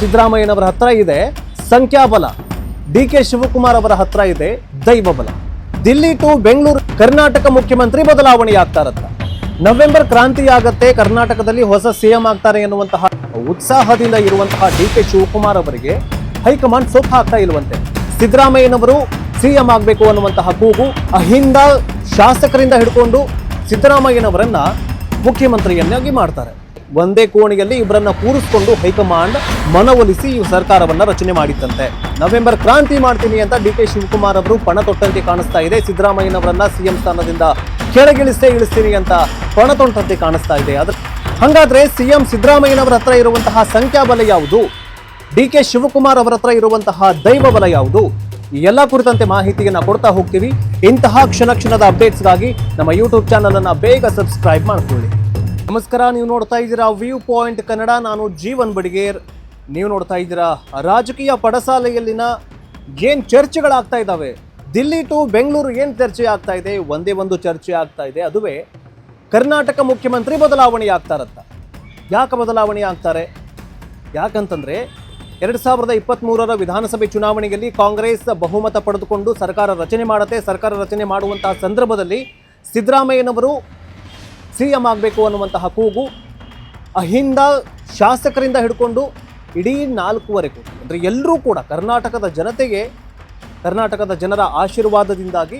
ಸಿದ್ದರಾಮಯ್ಯನವರ ಹತ್ರ ಇದೆ ಸಂಖ್ಯಾಬಲ. ಡಿ ಕೆ ಶಿವಕುಮಾರ್ ಅವರ ಹತ್ರ ಇದೆ ದೈವಬಲ. ದಿಲ್ಲಿ ಟು ಬೆಂಗಳೂರು ಕರ್ನಾಟಕ ಮುಖ್ಯಮಂತ್ರಿ ಬದಲಾವಣೆಯಾಗ್ತಾರತ್ತ ನವೆಂಬರ್ ಕ್ರಾಂತಿ ಆಗತ್ತೆ ಕರ್ನಾಟಕದಲ್ಲಿ ಹೊಸ ಸಿಎಂ ಆಗ್ತಾರೆ ಎನ್ನುವಂತಹ ಉತ್ಸಾಹದಿಂದ ಇರುವಂತಹ ಡಿ ಕೆ ಶಿವಕುಮಾರ್ ಅವರಿಗೆ ಹೈಕಮಾಂಡ್ ಸೊಪ್ಪು ಹಾಕ್ತಾ ಇಲ್ವಂತೆ ಸಿದ್ದರಾಮಯ್ಯನವರು ಸಿಎಂ ಆಗಬೇಕು ಅನ್ನುವಂತಹ ಕೂಗು ಅಹಿಂದ ಶಾಸಕರಿಂದ ಹಿಡ್ಕೊಂಡು ಸಿದ್ದರಾಮಯ್ಯನವರನ್ನ ಮುಖ್ಯಮಂತ್ರಿಯನ್ನಾಗಿ ಮಾಡ್ತಾರೆ. ಒಂದೇ ಕೋಣೆಯಲ್ಲಿ ಇವರನ್ನ ಕೂರಿಸ್ಕೊಂಡು ಹೈಕಮಾಂಡ್ ಮನವೊಲಿಸಿ ಈ ಸರ್ಕಾರವನ್ನ ರಚನೆ ಮಾಡಿತ್ತಂತೆ. ನವೆಂಬರ್ ಕ್ರಾಂತಿ ಮಾಡ್ತೀನಿ ಅಂತ ಡಿ ಕೆ ಶಿವಕುಮಾರ್ ಅವರು ಪಣ ತೊಟ್ಟಂತೆ ಕಾಣಿಸ್ತಾ ಇದೆ. ಸಿದ್ದರಾಮಯ್ಯನವರನ್ನ ಸಿಎಂ ಸ್ಥಾನದಿಂದ ಕೆಳಗಿಳಿಸೇ ಇಳಿಸ್ತೀನಿ ಅಂತ ಪಣ ತೊಟ್ಟಂತೆ ಕಾಣಿಸ್ತಾ ಇದೆ. ಅದ್ರ ಹಂಗಾದ್ರೆ ಸಿಎಂ ಸಿದ್ದರಾಮಯ್ಯನವರ ಹತ್ರ ಇರುವಂತಹ ಸಂಖ್ಯಾಬಲ ಯಾವುದು? ಡಿ ಕೆ ಶಿವಕುಮಾರ್ ಅವರ ಹತ್ರ ಇರುವಂತಹ ದೈವ ಬಲ ಯಾವುದು? ಈ ಎಲ್ಲ ಕುರಿತಂತೆ ಮಾಹಿತಿಯನ್ನ ಕೊಡ್ತಾ ಹೋಗ್ತೀವಿ. ಇಂತಹ ಕ್ಷಣ ಕ್ಷಣದ ಅಪ್ಡೇಟ್ಸ್ಗಾಗಿ ನಮ್ಮ ಯೂಟ್ಯೂಬ್ ಚಾನಲನ್ನು ಬೇಗ ಸಬ್ಸ್ಕ್ರೈಬ್ ಮಾಡ್ಕೊಳ್ಳಿ. ನಮಸ್ಕಾರ, ನೀವು ನೋಡ್ತಾ ಇದ್ದೀರಾ ವ್ಯೂ ಪಾಯಿಂಟ್ ಕನ್ನಡ. ನಾನು ಜೀವನ್ ಬಡಿಗೇರ್. ನೀವು ನೋಡ್ತಾ ಇದ್ದೀರಾ ರಾಜಕೀಯ ಪಡಸಾಲೆಯಲ್ಲಿನ ಏನ್ ಚರ್ಚೆಗಳಾಗ್ತಾ ಇದ್ದಾವೆ? ದಿಲ್ಲಿ ಟು ಬೆಂಗಳೂರು ಏನ್ ಚರ್ಚೆ ಆಗ್ತಾ ಇದೆ? ಒಂದೇ ಒಂದು ಚರ್ಚೆ ಆಗ್ತಾ ಇದೆ. ಅದುವೇ ಕರ್ನಾಟಕ ಮುಖ್ಯಮಂತ್ರಿ ಬದಲಾವಣೆ ಆಗ್ತಾರತ್ತ ಯಾಕೆ ಬದಲಾವಣೆ ಆಗ್ತಾರೆ? ಯಾಕಂತಂದ್ರೆ ಎರಡು ಸಾವಿರದ ಇಪ್ಪತ್ತ್ಮೂರರ ವಿಧಾನಸಭೆ ಚುನಾವಣೆಯಲ್ಲಿ ಕಾಂಗ್ರೆಸ್ ಬಹುಮತ ಪಡೆದುಕೊಂಡು ಸರ್ಕಾರ ರಚನೆ ಮಾಡುತ್ತೆ. ಸರ್ಕಾರ ರಚನೆ ಮಾಡುವಂತಹ ಸಂದರ್ಭದಲ್ಲಿ ಸಿದ್ದರಾಮಯ್ಯನವರು ಸಿ ಎಂ ಆಗಬೇಕು ಅನ್ನುವಂತಹ ಕೂಗು ಅಹಿಂದ ಶಾಸಕರಿಂದ ಹಿಡ್ಕೊಂಡು ಇಡೀ ನಾಲ್ಕೂವರೆಗೂ, ಅಂದರೆ ಎಲ್ಲರೂ ಕೂಡ ಕರ್ನಾಟಕದ ಜನತೆಗೆ, ಕರ್ನಾಟಕದ ಜನರ ಆಶೀರ್ವಾದದಿಂದಾಗಿ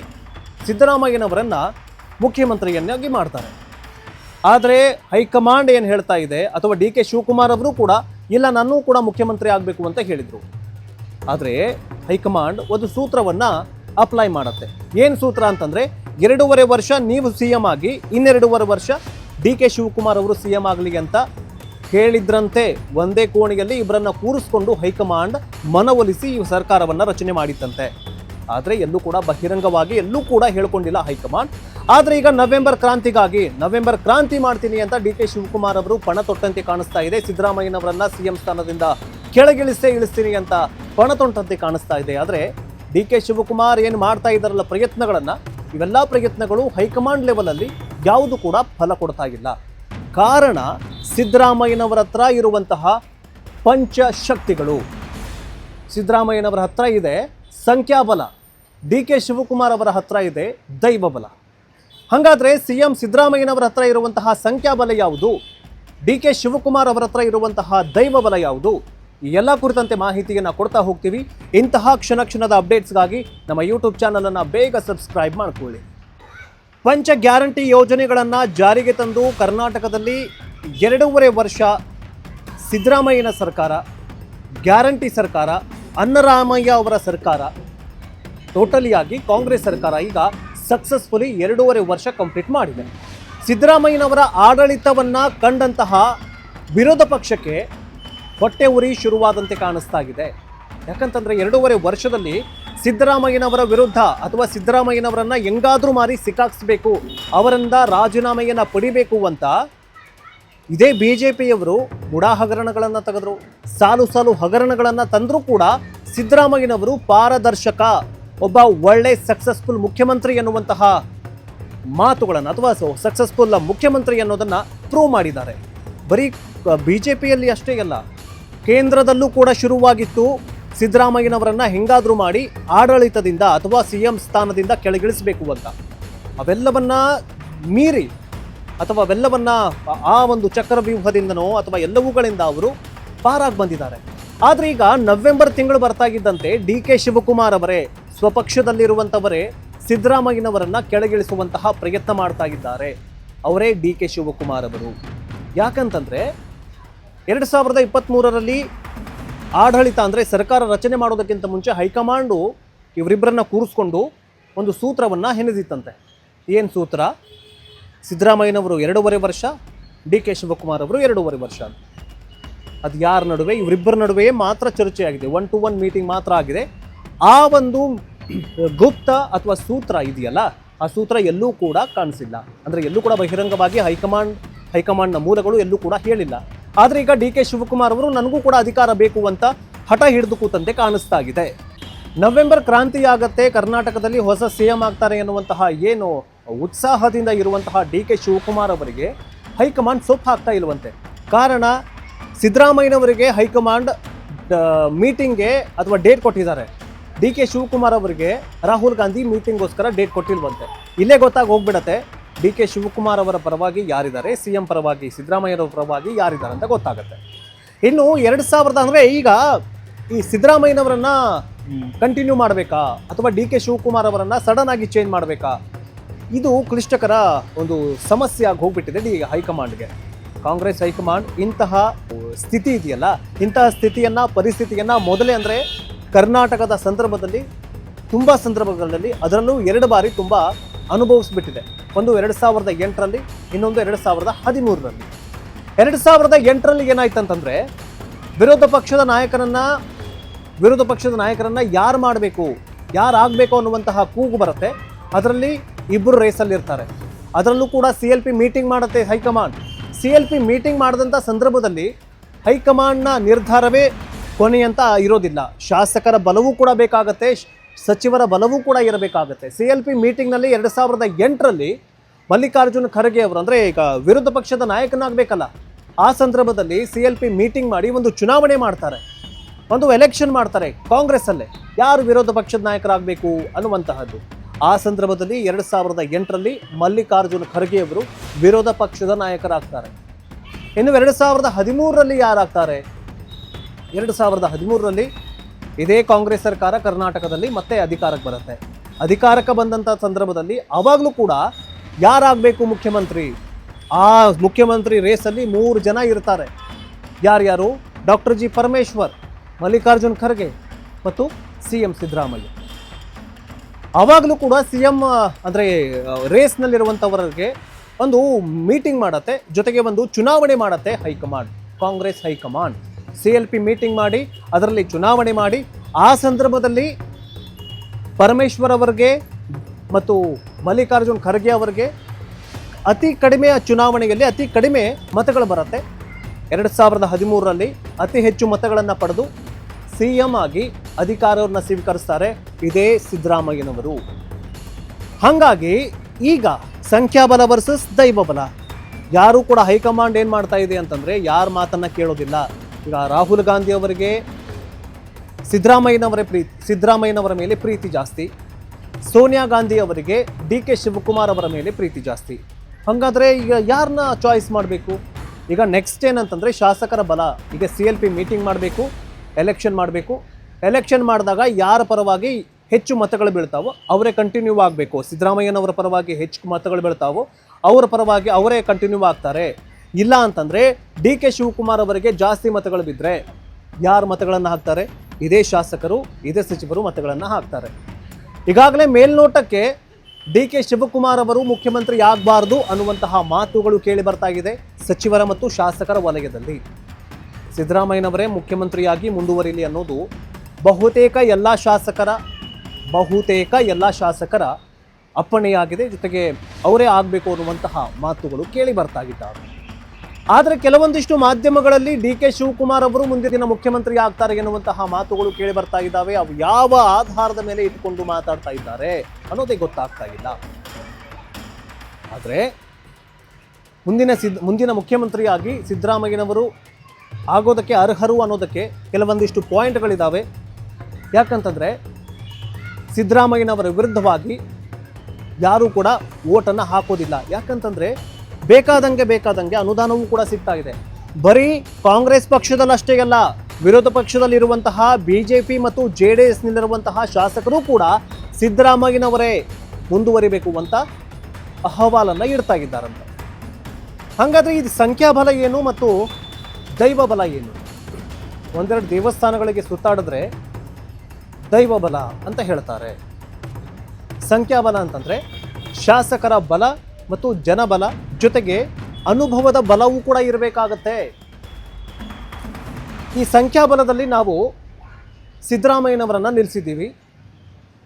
ಸಿದ್ದರಾಮಯ್ಯನವರನ್ನು ಮುಖ್ಯಮಂತ್ರಿಯನ್ನಾಗಿ ಮಾಡ್ತಾರೆ. ಆದರೆ ಹೈಕಮಾಂಡ್ ಏನು ಹೇಳ್ತಾ ಇದೆ, ಅಥವಾ ಡಿ ಕೆ ಶಿವಕುಮಾರ್ ಅವರು ಕೂಡ, ಇಲ್ಲ ನಾನು ಕೂಡ ಮುಖ್ಯಮಂತ್ರಿ ಆಗಬೇಕು ಅಂತ ಹೇಳಿದರು. ಆದರೆ ಹೈಕಮಾಂಡ್ ಒಂದು ಸೂತ್ರವನ್ನು ಅಪ್ಲೈ ಮಾಡುತ್ತೆ. ಏನು ಸೂತ್ರ ಅಂತಂದ್ರೆ ಎರಡೂವರೆ ವರ್ಷ ನೀವು ಸಿ ಎಂ ಆಗಿ, ಇನ್ನೆರಡೂವರೆ ವರ್ಷ ಡಿ ಕೆ ಶಿವಕುಮಾರ್ ಅವರು ಸಿ ಎಂ ಆಗಲಿ ಅಂತ ಹೇಳಿದ್ರಂತೆ. ಒಂದೇ ಕೋಣೆಯಲ್ಲಿ ಇಬ್ಬರನ್ನ ಕೂರಿಸ್ಕೊಂಡು ಹೈಕಮಾಂಡ್ ಮನವೊಲಿಸಿ ಈ ಸರ್ಕಾರವನ್ನು ರಚನೆ ಮಾಡಿತ್ತಂತೆ. ಆದರೆ ಎಲ್ಲೂ ಕೂಡ ಬಹಿರಂಗವಾಗಿ ಎಲ್ಲೂ ಕೂಡ ಹೇಳ್ಕೊಂಡಿಲ್ಲ ಹೈಕಮಾಂಡ್. ಆದರೆ ಈಗ ನವೆಂಬರ್ ಕ್ರಾಂತಿಗಾಗಿ, ನವೆಂಬರ್ ಕ್ರಾಂತಿ ಮಾಡ್ತೀನಿ ಅಂತ ಡಿ ಕೆ ಶಿವಕುಮಾರ್ ಅವರು ಪಣ ತೊಟ್ಟಂತೆ ಕಾಣಿಸ್ತಾ ಇದೆ. ಸಿದ್ದರಾಮಯ್ಯನವರನ್ನ ಸಿಎಂ ಸ್ಥಾನದಿಂದ ಕೆಳಗಿಳಿಸೇ ಇಳಿಸ್ತೀನಿ ಅಂತ ಪಣ ತೊಟ್ಟಂತೆ ಕಾಣಿಸ್ತಾ ಇದೆ. ಆದರೆ ಡಿ ಕೆ ಶಿವಕುಮಾರ್ ಏನು ಮಾಡ್ತಾ ಇದ್ದಾರಲ್ಲ ಪ್ರಯತ್ನಗಳನ್ನ ಇವೆಲ್ಲ ಪ್ರಯತ್ನಗಳು ಹೈಕಮಾಂಡ್ ಲೆವೆಲಲ್ಲಿ ಯಾವುದು ಕೂಡ ಫಲ ಕೊಡ್ತಾ ಇಲ್ಲ ಕಾರಣ ಸಿದ್ದರಾಮಯ್ಯನವರ ಹತ್ರ ಇರುವಂತಹ ಪಂಚಶಕ್ತಿಗಳು. ಸಿದ್ದರಾಮಯ್ಯನವರ ಹತ್ರ ಇದೆ ಸಂಖ್ಯಾಬಲ. ಡಿ ಕೆ ಶಿವಕುಮಾರ್ ಅವರ ಹತ್ರ ಇದೆ ದೈವಬಲ. ಹಾಗಾದರೆ ಸಿ ಎಂ ಸಿದ್ದರಾಮಯ್ಯನವರ ಹತ್ರ ಇರುವಂತಹ ಸಂಖ್ಯಾಬಲ ಯಾವುದು? ಡಿ ಕೆ ಶಿವಕುಮಾರ್ ಅವರ ಹತ್ರ ಇರುವಂತಹ ದೈವಬಲ ಯಾವುದು? ಈ ಎಲ್ಲ ಕುರಿತಂತೆ ಮಾಹಿತಿಯನ್ನು ಕೊಡ್ತಾ ಹೋಗ್ತೀವಿ. ಇಂತಹ ಕ್ಷಣ ಕ್ಷಣದ ಅಪ್ಡೇಟ್ಸ್ಗಾಗಿ ನಮ್ಮ ಯೂಟ್ಯೂಬ್ ಚಾನಲನ್ನು ಬೇಗ ಸಬ್ಸ್ಕ್ರೈಬ್ ಮಾಡಿಕೊಳ್ಳಿ. ಪಂಚ ಗ್ಯಾರಂಟಿ ಯೋಜನೆಗಳನ್ನು ಜಾರಿಗೆ ತಂದು ಕರ್ನಾಟಕದಲ್ಲಿ ಎರಡೂವರೆ ವರ್ಷ ಸಿದ್ದರಾಮಯ್ಯನ ಸರ್ಕಾರ, ಗ್ಯಾರಂಟಿ ಸರ್ಕಾರ, ಅನ್ನರಾಮಯ್ಯ ಅವರ ಸರ್ಕಾರ, ಟೋಟಲಿಯಾಗಿ ಕಾಂಗ್ರೆಸ್ ಸರ್ಕಾರ ಈಗ ಸಕ್ಸಸ್ಫುಲಿ ಎರಡೂವರೆ ವರ್ಷ ಕಂಪ್ಲೀಟ್ ಮಾಡಿದೆ. ಸಿದ್ದರಾಮಯ್ಯನವರ ಆಡಳಿತವನ್ನು ಕಂಡಂತಹ ವಿರೋಧ ಪಕ್ಷಕ್ಕೆ ಹೊಟ್ಟೆ ಉರಿ ಶುರುವಾದಂತೆ ಕಾಣಿಸ್ತಾ ಇದೆ ಯಾಕಂತಂದ್ರೆ ಎರಡೂವರೆ ವರ್ಷದಲ್ಲಿ ಸಿದ್ದರಾಮಯ್ಯನವರ ವಿರುದ್ಧ ಅಥವಾ ಸಿದ್ದರಾಮಯ್ಯನವರನ್ನ ಹೆಂಗಾದ್ರೂ ಮಾರಿ ಸಿಕ್ಕಾಕ್ಸ್ಬೇಕು, ಅವರಿಂದ ರಾಜೀನಾಮೆಯನ್ನ ಪಡಿಬೇಕು ಅಂತ ಇದೇ ಬಿ ಜೆ ಪಿಯವರು ಬುಡಾ ಹಗರಣಗಳನ್ನು ತೆಗೆದ್ರು. ಸಾಲು ಸಾಲು ಹಗರಣಗಳನ್ನು ತಂದರೂ ಕೂಡ ಸಿದ್ದರಾಮಯ್ಯನವರು ಪಾರದರ್ಶಕ, ಒಬ್ಬ ಒಳ್ಳೆ ಸಕ್ಸಸ್ಫುಲ್ ಮುಖ್ಯಮಂತ್ರಿ ಎನ್ನುವಂತಹ ಮಾತುಗಳನ್ನು ಅಥವಾ ಸಕ್ಸಸ್ಫುಲ್ ಮುಖ್ಯಮಂತ್ರಿ ಅನ್ನೋದನ್ನು ಪ್ರೂವ್ ಮಾಡಿದ್ದಾರೆ. ಬರೀ ಬಿ ಜೆ ಪಿಯಲ್ಲಿ ಅಷ್ಟೇ ಅಲ್ಲ ಕೇಂದ್ರದಲ್ಲೂ ಕೂಡ ಶುರುವಾಗಿತ್ತು. ಸಿದ್ದರಾಮಯ್ಯನವರನ್ನ ಹೆಂಗಾದ್ರೂ ಮಾಡಿ ಆಡಳಿತದಿಂದ ಅಥವಾ ಸಿ ಎಂ ಸ್ಥಾನದಿಂದ ಕೆಳಗಿಳಿಸಬೇಕು ಅಂತ. ಅವೆಲ್ಲವನ್ನ ಮೀರಿ ಅಥವಾ ಅವೆಲ್ಲವನ್ನ ಆ ಒಂದು ಚಕ್ರವ್ಯೂಹದಿಂದನೋ ಅಥವಾ ಎಲ್ಲವುಗಳಿಂದ ಅವರು ಪಾರಾಗಿ ಬಂದಿದ್ದಾರೆ. ಆದರೆ ಈಗ ನವೆಂಬರ್ ತಿಂಗಳು ಬರ್ತಾ ಇದ್ದಂತೆ ಡಿ ಕೆ ಶಿವಕುಮಾರ್ ಅವರೇ ಸ್ವಪಕ್ಷದಲ್ಲಿರುವಂಥವರೇ ಸಿದ್ದರಾಮಯ್ಯನವರನ್ನು ಕೆಳಗಿಳಿಸುವಂತಹ ಪ್ರಯತ್ನ ಮಾಡ್ತಾ ಇದ್ದಾರೆ. ಅವರೇ ಡಿ ಕೆ ಶಿವಕುಮಾರ್ ಅವರು. ಯಾಕಂತಂದ್ರೆ ಎರಡು ಸಾವಿರದ ಇಪ್ಪತ್ತ್ಮೂರರಲ್ಲಿ ಆಡಳಿತ ಅಂದರೆ ಸರ್ಕಾರ ರಚನೆ ಮಾಡೋದಕ್ಕಿಂತ ಮುಂಚೆ ಹೈಕಮಾಂಡು ಇವರಿಬ್ಬರನ್ನ ಕೂರಿಸ್ಕೊಂಡು ಒಂದು ಸೂತ್ರವನ್ನು ಹೆಣೆದಿತ್ತಂತೆ. ಏನು ಸೂತ್ರ? ಸಿದ್ದರಾಮಯ್ಯನವರು ಎರಡೂವರೆ ವರ್ಷ, ಡಿ ಕೆ ಶಿವಕುಮಾರ್ ಅವರು ಎರಡೂವರೆ ವರ್ಷ. ಅದು ಯಾರ ನಡುವೆ? ಇವರಿಬ್ಬರ ನಡುವೆಯೇ ಮಾತ್ರ ಚರ್ಚೆಯಾಗಿದೆ. ಒನ್ ಟು ಒನ್ ಮೀಟಿಂಗ್ ಮಾತ್ರ ಆಗಿದೆ. ಆ ಒಂದು ಗುಪ್ತ ಅಥವಾ ಸೂತ್ರ ಇದೆಯಲ್ಲ, ಆ ಸೂತ್ರ ಎಲ್ಲೂ ಕೂಡ ಕಾಣಿಸಿಲ್ಲ. ಅಂದರೆ ಎಲ್ಲೂ ಕೂಡ ಬಹಿರಂಗವಾಗಿ ಹೈಕಮಾಂಡ್, ಹೈಕಮಾಂಡ್ನ ಮೂಲಗಳು ಎಲ್ಲೂ ಕೂಡ ಹೇಳಿಲ್ಲ. ಆದರೆ ಈಗ ಡಿ ಕೆ ಶಿವಕುಮಾರ್ ಅವರು ನನಗೂ ಕೂಡ ಅಧಿಕಾರ ಬೇಕು ಅಂತ ಹಠ ಹಿಡಿದು ಕೂತಂತೆ ಕಾಣಿಸ್ತಾ ಇದೆ ನವೆಂಬರ್ ಕ್ರಾಂತಿ ಆಗತ್ತೆ ಕರ್ನಾಟಕದಲ್ಲಿ ಹೊಸ ಸಿ ಎಂ ಆಗ್ತಾರೆ ಎನ್ನುವಂತಹ ಏನು ಉತ್ಸಾಹದಿಂದ ಇರುವಂತಹ ಡಿ ಕೆ ಶಿವಕುಮಾರ್ ಅವರಿಗೆ ಹೈಕಮಾಂಡ್ ಸೊಪ್ಪು ಹಾಕ್ತಾ ಇಲ್ವಂತೆ. ಕಾರಣ, ಸಿದ್ದರಾಮಯ್ಯನವರಿಗೆ ಹೈಕಮಾಂಡ್ ಮೀಟಿಂಗ್ಗೆ ಅಥವಾ ಡೇಟ್ ಕೊಟ್ಟಿದ್ದಾರೆ. ಡಿ ಕೆ ಶಿವಕುಮಾರ್ ಅವರಿಗೆ ರಾಹುಲ್ ಗಾಂಧಿ ಮೀಟಿಂಗ್ಗೋಸ್ಕರ ಡೇಟ್ ಕೊಟ್ಟಿಲ್ವಂತೆ. ಇಲ್ಲೇ ಗೊತ್ತಾಗಿ ಹೋಗ್ಬಿಡತ್ತೆ. ಡಿ ಕೆ ಶಿವಕುಮಾರ್ ಅವರ ಪರವಾಗಿ ಯಾರಿದ್ದಾರೆ? ಸಿ ಎಂ ಪರವಾಗಿ ಸಿದ್ದರಾಮಯ್ಯರವರ ಪರವಾಗಿ ಯಾರಿದ್ದಾರೆ ಅಂತ ಗೊತ್ತಾಗುತ್ತೆ. ಇನ್ನು ಎರಡು ಸಾವಿರದ ಅಂದರೆ ಈಗ ಈ ಸಿದ್ದರಾಮಯ್ಯನವರನ್ನು ಕಂಟಿನ್ಯೂ ಮಾಡಬೇಕಾ? ಅಥವಾ ಡಿ ಕೆ ಶಿವಕುಮಾರ್ ಅವರನ್ನು ಸಡನ್ ಆಗಿ ಚೇಂಜ್ ಮಾಡಬೇಕಾ? ಇದು ಕ್ಲಿಷ್ಟಕರ ಒಂದು ಸಮಸ್ಯೆ ಆಗಿ ಹೋಗ್ಬಿಟ್ಟಿದೆ ಡಿ ಹೈಕಮಾಂಡ್ಗೆ. ಕಾಂಗ್ರೆಸ್ ಹೈಕಮಾಂಡ್ ಇಂತಹ ಸ್ಥಿತಿ ಇದೆಯಲ್ಲ, ಇಂತಹ ಸ್ಥಿತಿಯನ್ನು, ಪರಿಸ್ಥಿತಿಯನ್ನು ಮೊದಲೇ ಅಂದರೆ ಕರ್ನಾಟಕದ ಸಂದರ್ಭದಲ್ಲಿ, ತುಂಬ ಸಂದರ್ಭಗಳಲ್ಲಿ ಅದರಲ್ಲೂ ಎರಡು ಬಾರಿ ತುಂಬ ಅನುಭವಿಸ್ಬಿಟ್ಟಿದೆ. ಒಂದು ಎರಡು ಸಾವಿರದ ಎಂಟರಲ್ಲಿ, ಇನ್ನೊಂದು ಎರಡು ಸಾವಿರದ ಹದಿಮೂರರಲ್ಲಿ. ಎರಡು ಸಾವಿರದ ಎಂಟರಲ್ಲಿ ಏನಾಯ್ತು ಅಂತಂದ್ರೆ ವಿರೋಧ ಪಕ್ಷದ ನಾಯಕರನ್ನ ವಿರೋಧ ಪಕ್ಷದ ನಾಯಕರನ್ನ ಯಾರು ಮಾಡಬೇಕು ಯಾರು ಆಗಬೇಕು ಅನ್ನುವಂತಹ ಕೂಗು ಬರುತ್ತೆ. ಅದರಲ್ಲಿ ಇಬ್ಬರು ರೇಸಲ್ಲಿ ಇರ್ತಾರೆ. ಅದರಲ್ಲೂ ಕೂಡ ಸಿ ಎಲ್ ಪಿ ಮೀಟಿಂಗ್ ಮಾಡುತ್ತೆ high command. C L P meeting ಮಾಡಿದಂಥ ಸಂದರ್ಭದಲ್ಲಿ ಹೈಕಮಾಂಡ್ನ ನಿರ್ಧಾರವೇ ಕೊನೆಯಂತ ಇರೋದಿಲ್ಲ. ಶಾಸಕರ ಬಲವೂ ಕೂಡ ಬೇಕಾಗತ್ತೆ ಸಚಿವರ ಬಲವೂ ಕೂಡ ಇರಬೇಕಾಗುತ್ತೆ. ಸಿ ಎಲ್ ಪಿ ಮೀಟಿಂಗ್ನಲ್ಲಿ ಎರಡು ಸಾವಿರದ ಎಂಟರಲ್ಲಿ ಮಲ್ಲಿಕಾರ್ಜುನ ಖರ್ಗೆ ಅವರು, ಅಂದರೆ ಈಗ ವಿರೋಧ ಪಕ್ಷದ ನಾಯಕನಾಗಬೇಕಲ್ಲ, ಆ ಸಂದರ್ಭದಲ್ಲಿ ಸಿ ಎಲ್ ಪಿ ಮೀಟಿಂಗ್ ಮಾಡಿ ಒಂದು ಚುನಾವಣೆ ಮಾಡ್ತಾರೆ. ಒಂದು ಎಲೆಕ್ಷನ್ ಮಾಡ್ತಾರೆ ಕಾಂಗ್ರೆಸ್ಸಲ್ಲೇ. ಯಾರು ವಿರೋಧ ಪಕ್ಷದ ನಾಯಕರಾಗಬೇಕು ಅನ್ನುವಂತಹದ್ದು. ಆ ಸಂದರ್ಭದಲ್ಲಿ ಎರಡು ಸಾವಿರದ ಎಂಟರಲ್ಲಿ ಮಲ್ಲಿಕಾರ್ಜುನ ಖರ್ಗೆ ಅವರು ವಿರೋಧ ಪಕ್ಷದ ನಾಯಕರಾಗ್ತಾರೆ. ಇನ್ನು ಎರಡು ಸಾವಿರದ ಹದಿಮೂರರಲ್ಲಿ ಯಾರಾಗ್ತಾರೆ? ಎರಡು ಸಾವಿರದ ಹದಿಮೂರರಲ್ಲಿ ಇದೇ ಕಾಂಗ್ರೆಸ್ ಸರ್ಕಾರ ಕರ್ನಾಟಕದಲ್ಲಿ ಮತ್ತೆ ಅಧಿಕಾರಕ್ಕೆ ಬರುತ್ತೆ. ಅಧಿಕಾರಕ್ಕೆ ಬಂದಂಥ ಸಂದರ್ಭದಲ್ಲಿ ಅವಾಗಲೂ ಕೂಡ ಯಾರಾಗಬೇಕು ಮುಖ್ಯಮಂತ್ರಿ? ಆ ಮುಖ್ಯಮಂತ್ರಿ ರೇಸಲ್ಲಿ ಮೂರು ಜನ ಇರ್ತಾರೆ. ಯಾರ್ಯಾರು? ಡಾಕ್ಟರ್ ಜಿ ಪರಮೇಶ್ವರ್, ಮಲ್ಲಿಕಾರ್ಜುನ್ ಖರ್ಗೆ ಮತ್ತು ಸಿ ಎಂ ಸಿದ್ದರಾಮಯ್ಯ. ಆವಾಗಲೂ ಕೂಡ ಸಿ ಎಂ ಅಂದರೆ ರೇಸ್ನಲ್ಲಿರುವಂಥವರಿಗೆ ಒಂದು ಮೀಟಿಂಗ್ ಮಾಡತ್ತೆ, ಜೊತೆಗೆ ಒಂದು ಚುನಾವಣೆ ಮಾಡತ್ತೆ high command, Congress high command. C L P meeting ಮಾಡಿ, ಅದರಲ್ಲಿ ಚುನಾವಣೆ ಮಾಡಿ, ಆ ಸಂದರ್ಭದಲ್ಲಿ ಪರಮೇಶ್ವರ್ ಅವರಿಗೆ ಮತ್ತು ಮಲ್ಲಿಕಾರ್ಜುನ್ ಖರ್ಗೆ ಅವರಿಗೆ ಅತಿ ಕಡಿಮೆ ಚುನಾವಣೆಯಲ್ಲಿ ಅತಿ ಕಡಿಮೆ ಮತಗಳು ಬರುತ್ತೆ. ಎರಡು ಸಾವಿರದ ಹದಿಮೂರರಲ್ಲಿ ಅತಿ ಹೆಚ್ಚು ಮತಗಳನ್ನು ಪಡೆದು ಸಿ ಎಂ ಆಗಿ ಅಧಿಕಾರವನ್ನು ಸ್ವೀಕರಿಸ್ತಾರೆ ಇದೇ ಸಿದ್ದರಾಮಯ್ಯನವರು. ಹಾಗಾಗಿ ಈಗ ಸಂಖ್ಯಾಬಲ ವರ್ಸಸ್ ದೈವಬಲ. ಯಾರು ಕೂಡ ಹೈಕಮಾಂಡ್ ಏನು ಮಾಡ್ತಾ ಇದೆ ಅಂತಂದರೆ ಯಾರ ಮಾತನ್ನು ಕೇಳೋದಿಲ್ಲ. ಈಗ ರಾಹುಲ್ ಗಾಂಧಿ ಅವರಿಗೆ ಸಿದ್ದರಾಮಯ್ಯನವರ ಪ್ರೀತಿ, ಸಿದ್ದರಾಮಯ್ಯನವರ ಮೇಲೆ ಪ್ರೀತಿ ಜಾಸ್ತಿ. ಸೋನಿಯಾ ಗಾಂಧಿ ಅವರಿಗೆ ಡಿ ಕೆ ಶಿವಕುಮಾರ್ ಅವರ ಮೇಲೆ ಪ್ರೀತಿ ಜಾಸ್ತಿ. ಹಾಗಾದರೆ ಈಗ ಯಾರನ್ನ ಚಾಯ್ಸ್ ಮಾಡಬೇಕು? ಈಗ ನೆಕ್ಸ್ಟ್ ಏನಂತಂದರೆ ಶಾಸಕರ ಬಲ. ಈಗ ಸಿ ಎಲ್ ಪಿ ಮೀಟಿಂಗ್ ಮಾಡಬೇಕು ಎಲೆಕ್ಷನ್ ಮಾಡಬೇಕು. ಎಲೆಕ್ಷನ್ ಮಾಡಿದಾಗ ಯಾರ ಪರವಾಗಿ ಹೆಚ್ಚು ಮತಗಳು ಬೀಳ್ತಾವೋ ಅವರೇ ಕಂಟಿನ್ಯೂ ಆಗಬೇಕು. ಸಿದ್ದರಾಮಯ್ಯನವರ ಪರವಾಗಿ ಹೆಚ್ಚು ಮತಗಳು ಬೀಳ್ತಾವೋ ಅವರ ಪರವಾಗಿ ಅವರೇ ಕಂಟಿನ್ಯೂ ಆಗ್ತಾರೆ. ಇಲ್ಲ ಅಂತಂದರೆ ಡಿ ಕೆ ಶಿವಕುಮಾರ್ ಅವರಿಗೆ ಜಾಸ್ತಿ ಮತಗಳು ಬಿದ್ದರೆ ಯಾರು ಮತಗಳನ್ನು ಹಾಕ್ತಾರೆ? ಇದೇ ಶಾಸಕರು, ಇದೇ ಸಚಿವರು ಮತಗಳನ್ನು ಹಾಕ್ತಾರೆ. ಈಗಾಗಲೇ ಮೇಲ್ನೋಟಕ್ಕೆ ಡಿ ಕೆ ಶಿವಕುಮಾರ್ ಅವರು ಮುಖ್ಯಮಂತ್ರಿ ಆಗಬಾರ್ದು ಅನ್ನುವಂತಹ ಮಾತುಗಳು ಕೇಳಿ ಬರ್ತಾ ಇದೆ ಸಚಿವರ ಮತ್ತು ಶಾಸಕರ ವಲಯದಲ್ಲಿ. ಸಿದ್ದರಾಮಯ್ಯನವರೇ ಮುಖ್ಯಮಂತ್ರಿಯಾಗಿ ಮುಂದುವರಿಲಿ ಅನ್ನೋದು ಬಹುತೇಕ ಎಲ್ಲ ಶಾಸಕರ, ಬಹುತೇಕ ಎಲ್ಲ ಶಾಸಕರ ಅಪ್ಪಣೆಯಾಗಿದೆ. ಜೊತೆಗೆ ಅವರೇ ಆಗಬೇಕು ಅನ್ನುವಂತಹ ಮಾತುಗಳು ಕೇಳಿ ಬರ್ತಾ ಇದ್ದಾವೆ. ಆದರೆ ಕೆಲವೊಂದಿಷ್ಟು ಮಾಧ್ಯಮಗಳಲ್ಲಿ ಡಿ ಕೆ ಶಿವಕುಮಾರ್ ಅವರು ಮುಂದಿನ ದಿನ ಮುಖ್ಯಮಂತ್ರಿ ಆಗ್ತಾರೆ ಎನ್ನುವಂತಹ ಮಾತುಗಳು ಕೇಳಿ ಬರ್ತಾ ಇದ್ದಾವೆ. ಅವು ಯಾವ ಆಧಾರದ ಮೇಲೆ ಇಟ್ಕೊಂಡು ಮಾತಾಡ್ತಾ ಇದ್ದಾರೆ ಅನ್ನೋದೇ ಗೊತ್ತಾಗ್ತಾ ಇಲ್ಲ. ಆದರೆ ಮುಂದಿನ ಸಿದ್, ಮುಂದಿನ ಮುಖ್ಯಮಂತ್ರಿಯಾಗಿ ಸಿದ್ದರಾಮಯ್ಯನವರು ಆಗೋದಕ್ಕೆ ಅರ್ಹರು ಅನ್ನೋದಕ್ಕೆ ಕೆಲವೊಂದಿಷ್ಟು ಪಾಯಿಂಟ್ಗಳಿದ್ದಾವೆ ಯಾಕಂತಂದರೆ ಸಿದ್ದರಾಮಯ್ಯನವರ ವಿರುದ್ಧವಾಗಿ ಯಾರೂ ಕೂಡ ಓಟನ್ನು ಹಾಕೋದಿಲ್ಲ. ಯಾಕಂತಂದರೆ ಬೇಕಾದಂಗೆ ಬೇಕಾದಂಗೆ ಅನುದಾನವೂ ಕೂಡ ಸಿಗ್ತಾ ಇದೆ ಬರೀ ಕಾಂಗ್ರೆಸ್ ಪಕ್ಷದಲ್ಲಷ್ಟೇ ಅಲ್ಲ ವಿರೋಧ ಪಕ್ಷದಲ್ಲಿರುವಂತಹ ಬಿ ಜೆ ಪಿ ಮತ್ತು ಜೆ ಡಿ ಎಸ್ನಲ್ಲಿರುವಂತಹ ಶಾಸಕರು ಕೂಡ ಸಿದ್ದರಾಮಯ್ಯನವರೇ ಮುಂದುವರಿಬೇಕು ಅಂತ ಅಹವಾಲನ್ನು ಇಡ್ತಾ ಇದ್ದಾರಂತೆ ಹಾಗಾದರೆ ಇದು ಸಂಖ್ಯಾಬಲ ಏನು ಮತ್ತು ದೈವ ಬಲ ಏನು? ಒಂದೆರಡು ದೇವಸ್ಥಾನಗಳಿಗೆ ಸುತ್ತಾಡಿದ್ರೆ ದೈವ ಬಲ ಅಂತ ಹೇಳ್ತಾರೆ. ಸಂಖ್ಯಾಬಲ ಅಂತಂದರೆ ಶಾಸಕರ ಬಲ ಮತ್ತು ಜನಬಲ ಜೊತೆಗೆ ಅನುಭವದ ಬಲವೂ ಕೂಡ ಇರಬೇಕಾಗತ್ತೆ. ಈ ಸಂಖ್ಯಾಬಲದಲ್ಲಿ ನಾವು ಸಿದ್ದರಾಮಯ್ಯನವರನ್ನು ನಿಲ್ಲಿಸಿದ್ದೀವಿ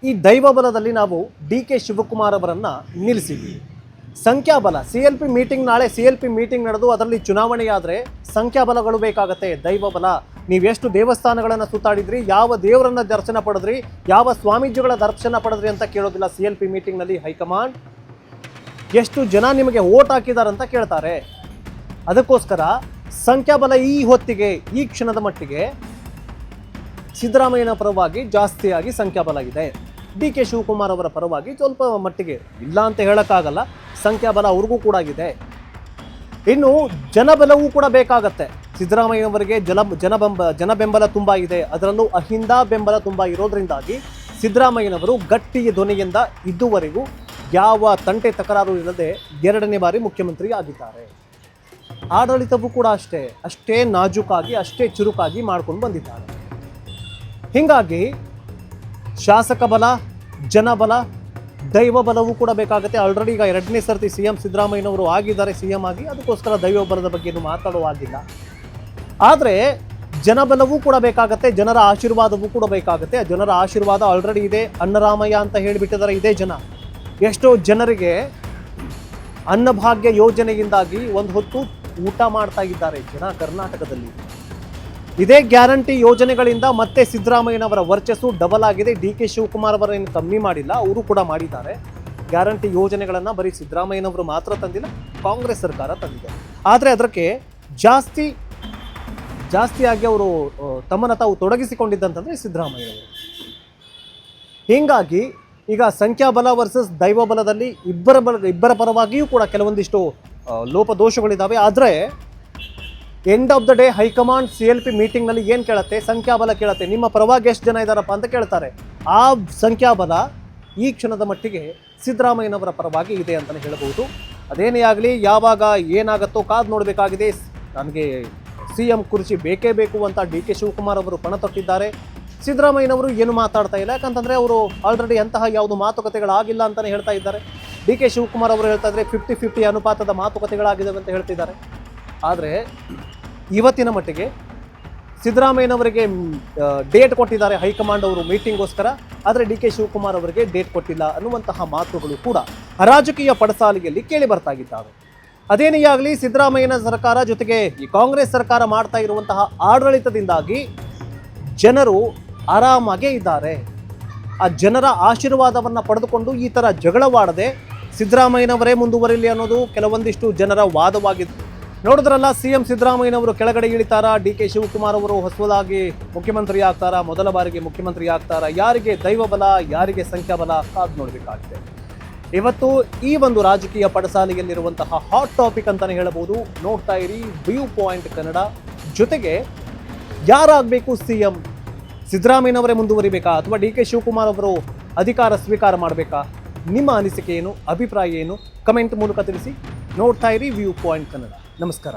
ಈ ದೈವ ಬಲದಲ್ಲಿ ನಾವು ಡಿ ಕೆ ಶಿವಕುಮಾರ್ ಅವರನ್ನು ನಿಲ್ಲಿಸಿದ್ದೀವಿ ಸಂಖ್ಯಾಬಲ, ಸಿ ಎಲ್ ಪಿ ಮೀಟಿಂಗ್ ನಾಳೆ, ಸಿ ಎಲ್ ಪಿ ಮೀಟಿಂಗ್ ನಡೆದು ಅದರಲ್ಲಿ ಚುನಾವಣೆಯಾದರೆ ಸಂಖ್ಯಾಬಲಗಳು ಬೇಕಾಗತ್ತೆ. ದೈವ ಬಲ ನೀವೆಷ್ಟು ದೇವಸ್ಥಾನಗಳನ್ನು ಸುತ್ತಾಡಿದ್ರಿ, ಯಾವ ದೇವರನ್ನ ದರ್ಶನ ಪಡೆದ್ರಿ, ಯಾವ ಸ್ವಾಮೀಜಿಗಳ ದರ್ಶನ ಪಡೆದ್ರಿ ಅಂತ ಕೇಳೋದಿಲ್ಲ ಸಿ ಎಲ್ ಪಿ ಮೀಟಿಂಗ್ನಲ್ಲಿ ಹೈಕಮಾಂಡ್. ಎಷ್ಟು ಜನ ನಿಮಗೆ ಓಟ್ ಹಾಕಿದ್ದಾರೆ ಅಂತ ಕೇಳ್ತಾರೆ. ಅದಕ್ಕೋಸ್ಕರ ಸಂಖ್ಯಾಬಲ ಈ ಹೊತ್ತಿಗೆ, ಈ ಕ್ಷಣದ ಮಟ್ಟಿಗೆ ಸಿದ್ದರಾಮಯ್ಯನ ಪರವಾಗಿ ಜಾಸ್ತಿಯಾಗಿ ಸಂಖ್ಯಾಬಲ ಇದೆ. ಡಿ ಕೆ ಶಿವಕುಮಾರ್ ಅವರ ಪರವಾಗಿ ಸ್ವಲ್ಪ ಮಟ್ಟಿಗೆ ಇಲ್ಲ ಅಂತ ಹೇಳೋಕ್ಕಾಗಲ್ಲ. ಸಂಖ್ಯಾಬಲ ಅವ್ರಿಗೂ ಕೂಡ ಇದೆ. ಇನ್ನು ಜನಬಲವೂ ಕೂಡ ಬೇಕಾಗತ್ತೆ. ಸಿದ್ದರಾಮಯ್ಯನವರಿಗೆ ಜಲ, ಜನಬೆಂಬ, ಜನಬೆಂಬಲ ತುಂಬ ಇದೆ. ಅದರಲ್ಲೂ ಅಹಿಂದ ಬೆಂಬಲ ತುಂಬ ಇರೋದ್ರಿಂದಾಗಿ ಸಿದ್ದರಾಮಯ್ಯನವರು ಗಟ್ಟಿ ಧ್ವನಿಯಿಂದ ಇದುವರೆಗೂ ಯಾವ ತಂಟೆ ತಕರಾರು ಇಲ್ಲದೆ ಎರಡನೇ ಬಾರಿ ಮುಖ್ಯಮಂತ್ರಿ ಆಗಿದ್ದಾರೆ. ಆಡಳಿತವೂ ಕೂಡ ಅಷ್ಟೇ ಅಷ್ಟೇ ನಾಜೂಕಾಗಿ, ಅಷ್ಟೇ ಚುರುಕಾಗಿ ಮಾಡ್ಕೊಂಡು ಬಂದಿದ್ದಾರೆ. ಹೀಗಾಗಿ ಶಾಸಕ ಬಲ ಜನಬಲ ದೈವ ಬಲವೂ ಕೂಡ ಬೇಕಾಗುತ್ತೆ. ಆಲ್ರೆಡಿ ಈಗ ಎರಡನೇ ಸರ್ತಿ ಸಿ ಎಂ ಸಿದ್ದರಾಮಯ್ಯನವರು ಆಗಿದ್ದಾರೆ ಸಿ ಎಂ ಆಗಿ. ಅದಕ್ಕೋಸ್ಕರ ದೈವ ಬಲದ ಬಗ್ಗೆ ಏನು ಮಾತಾಡುವಾಗಿಲ್ಲ. ಆದರೆ ಜನಬಲವೂ ಕೂಡ ಬೇಕಾಗತ್ತೆ, ಜನರ ಆಶೀರ್ವಾದವೂ ಕೂಡ ಬೇಕಾಗುತ್ತೆ. ಜನರ ಆಶೀರ್ವಾದ ಆಲ್ರೆಡಿ ಇದೆ. ಅನ್ನರಾಮಯ್ಯ ಅಂತ ಹೇಳಿಬಿಟ್ಟಿದ್ದಾರೆ, ಇದೇ ಜನ. ಎಷ್ಟೋ ಜನರಿಗೆ ಅನ್ನಭಾಗ್ಯ ಯೋಜನೆಯಿಂದಾಗಿ ಒಂದು ಹೊತ್ತು ಊಟ ಮಾಡ್ತಾ ಇದ್ದಾರೆ ಜನ ಕರ್ನಾಟಕದಲ್ಲಿ. ಇದೇ ಗ್ಯಾರಂಟಿ ಯೋಜನೆಗಳಿಂದ ಮತ್ತೆ ಸಿದ್ದರಾಮಯ್ಯನವರ ವರ್ಚಸ್ಸು ಡಬಲ್ ಆಗಿದೆ. ಡಿ ಕೆ ಶಿವಕುಮಾರ್ ಅವರೇನು ಕಮ್ಮಿ ಮಾಡಿಲ್ಲ, ಅವರು ಕೂಡ ಮಾಡಿದ್ದಾರೆ. ಗ್ಯಾರಂಟಿ ಯೋಜನೆಗಳನ್ನು ಬರೀ ಸಿದ್ದರಾಮಯ್ಯನವರು ಮಾತ್ರ ತಂದಿಲ್ಲ, ಕಾಂಗ್ರೆಸ್ ಸರ್ಕಾರ ತಂದಿದೆ. ಆದರೆ ಅದಕ್ಕೆ ಜಾಸ್ತಿ ಜಾಸ್ತಿಯಾಗಿ ಅವರು ತಮ್ಮನ್ನು ತಾವು ತೊಡಗಿಸಿಕೊಂಡಿದ್ದಂತಂದ್ರೆ ಸಿದ್ದರಾಮಯ್ಯನವರು. ಹೀಗಾಗಿ ಈಗ ಸಂಖ್ಯಾಬಲ ವರ್ಸಸ್ ದೈವಬಲದಲ್ಲಿ ಇಬ್ಬರ ಬಲ, ಇಬ್ಬರ ಪರವಾಗಿಯೂ ಕೂಡ ಕೆಲವೊಂದಿಷ್ಟು ಲೋಪ ಲೋಪದೋಷಗಳಿದ್ದಾವೆ ಆದರೆ end of the day high command C L P ಮೀಟಿಂಗ್ನಲ್ಲಿ ಏನು ಕೇಳುತ್ತೆ? ಸಂಖ್ಯಾಬಲ ಕೇಳುತ್ತೆ. ನಿಮ್ಮ ಪರವಾಗಿ ಎಷ್ಟು ಜನ ಇದ್ದಾರಪ್ಪ ಅಂತ ಕೇಳ್ತಾರೆ. ಆ ಸಂಖ್ಯಾಬಲ ಈ ಕ್ಷಣದ ಮಟ್ಟಿಗೆ ಸಿದ್ದರಾಮಯ್ಯನವರ ಪರವಾಗಿ ಇದೆ ಅಂತಲೇ ಹೇಳಬಹುದು. ಅದೇನೇ ಆಗಲಿ, ಯಾವಾಗ ಏನಾಗುತ್ತೋ ಕಾದು ನೋಡಬೇಕಾಗಿದೆ. ನನಗೆ ಸಿ ಎಂ ಕುರ್ಚಿ ಬೇಕೇ ಬೇಕು ಅಂತ ಡಿ ಕೆ ಶಿವಕುಮಾರ್ ಅವರು ಪಣ ತೊಟ್ಟಿದ್ದಾರೆ. ಸಿದ್ದರಾಮಯ್ಯನವರು ಏನು ಮಾತಾಡ್ತಾ ಇಲ್ಲ? ಯಾಕಂತಂದರೆ ಅವರು ಆಲ್ರೆಡಿ ಅಂತಹ ಯಾವುದು ಮಾತುಕತೆಗಳಾಗಿಲ್ಲ ಅಂತಲೇ ಹೇಳ್ತಾ ಇದ್ದಾರೆ. ಡಿ ಕೆ ಶಿವಕುಮಾರ್ ಅವರು ಹೇಳ್ತಾ ಇದ್ದಾರೆ ಫಿಫ್ಟಿ ಫಿಫ್ಟಿ ಅನುಪಾತದ ಮಾತುಕತೆಗಳಾಗಿದ್ದಾವೆ ಅಂತ ಹೇಳ್ತಿದ್ದಾರೆ ಆದರೆ ಇವತ್ತಿನ ಮಟ್ಟಿಗೆ ಸಿದ್ದರಾಮಯ್ಯನವರಿಗೆ ಡೇಟ್ ಕೊಟ್ಟಿದ್ದಾರೆ ಹೈಕಮಾಂಡ್ ಅವರು ಮೀಟಿಂಗ್ಗೋಸ್ಕರ. ಆದರೆ ಡಿ ಕೆ ಶಿವಕುಮಾರ್ ಅವರಿಗೆ ಡೇಟ್ ಕೊಟ್ಟಿಲ್ಲ ಅನ್ನುವಂತಹ ಮಾತುಗಳು ಕೂಡ ರಾಜಕೀಯ ಪಡಸಾಲಿಗೆಯಲ್ಲಿ ಕೇಳಿ ಬರ್ತಾ ಇದ್ದಾವೆ ಅದೇನೇ ಆಗಲಿ, ಸಿದ್ದರಾಮಯ್ಯನ ಸರ್ಕಾರ ಜೊತೆಗೆ ಈ ಕಾಂಗ್ರೆಸ್ ಸರ್ಕಾರ ಮಾಡ್ತಾ ಇರುವಂತಹ ಆಡಳಿತದಿಂದಾಗಿ ಜನರು ಆರಾಮಾಗೇ ಇದ್ದಾರೆ. ಆ ಜನರ ಆಶೀರ್ವಾದವನ್ನು ಪಡೆದುಕೊಂಡು ಈ ಥರ ಜಗಳವಾಡದೆ ಸಿದ್ದರಾಮಯ್ಯನವರೇ ಮುಂದುವರಿಲಿ ಅನ್ನೋದು ಕೆಲವೊಂದಿಷ್ಟು ಜನರ ವಾದವಾಗಿತ್ತು. ನೋಡಿದ್ರಲ್ಲ ಸಿ ಎಂ ಸಿದ್ದರಾಮಯ್ಯನವರು ಕೆಳಗಡೆ ಇಳಿತಾರಾ? ಡಿ ಕೆ ಶಿವಕುಮಾರ್ ಅವರು ಹೊಸದಾಗಿ ಮುಖ್ಯಮಂತ್ರಿ ಆಗ್ತಾರಾ? ಮೊದಲ ಬಾರಿಗೆ ಮುಖ್ಯಮಂತ್ರಿ ಆಗ್ತಾರಾ? ಯಾರಿಗೆ ದೈವ ಬಲ, ಯಾರಿಗೆ ಸಂಖ್ಯಾಬಲ ಅದು ನೋಡಬೇಕಾಗಿದೆ. ಇವತ್ತು ಈ ಒಂದು ರಾಜಕೀಯ ಪಡಸಾಲೆಯಲ್ಲಿರುವಂತಹ ಹಾಟ್ ಟಾಪಿಕ್ ಅಂತಾನೆ ಹೇಳಬಹುದು. ನೋಡ್ತಾ ಇರಿ ವ್ಯೂ ಪಾಯಿಂಟ್ ಕನ್ನಡ ಜೊತೆಗೆ ಯಾರಾಗಬೇಕು ಸಿ ಎಂ ಸಿದ್ದರಾಮಯ್ಯನವರೇ ಮುಂದುವರಿಬೇಕಾ ಅಥವಾ ಡಿ ಕೆ ಶಿವಕುಮಾರ್ ಅವರು ಅಧಿಕಾರ ಸ್ವೀಕಾರ ಮಾಡಬೇಕಾ? ನಿಮ್ಮ ಅನಿಸಿಕೆ ಏನು, ಅಭಿಪ್ರಾಯ ಏನು? ಕಮೆಂಟ್ ಮೂಲಕ ತಿಳಿಸಿ. ನೋಡ್ತಾ ಇರಿ ವ್ಯೂ ಪಾಯಿಂಟ್ ಕನ್ನಡ ನಮಸ್ಕಾರ.